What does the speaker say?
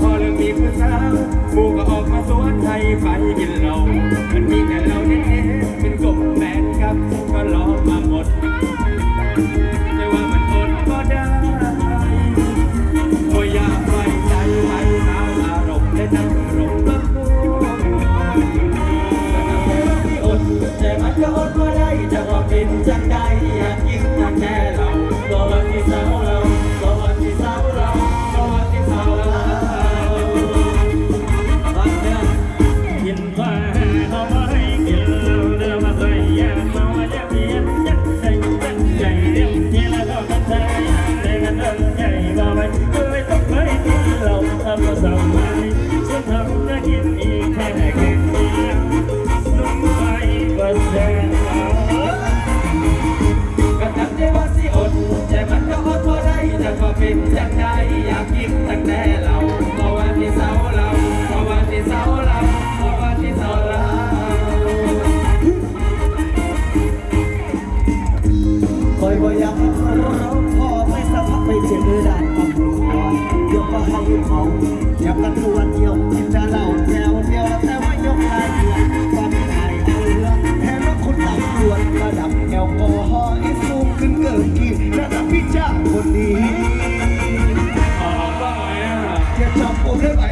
พอเรื่องมีผู้สาวหมูก็ออกมาสวนไทยไปกินเรามันมีแต่เราเน้นๆเป็นกบแฟนครับก็รอมาหมด เดียวนุ่มไปก็แซ่เอาก็ตั้งใจว่าสิอดแต่มันก็อดบ่ได้แต่ก็เป็นจังใดอยากกินตั้งแต่เรา องอยากกันตัวเดียวจะเล่าแถวเดียวแต่ว่ยกลาเดือนความใหายเอาเรื่อแทนว่คุณตำรวระดับแอลกอฮอยฟูงขึ้นเกินกีรดับพี่จ้าคนนี้จะจับผมได้ไห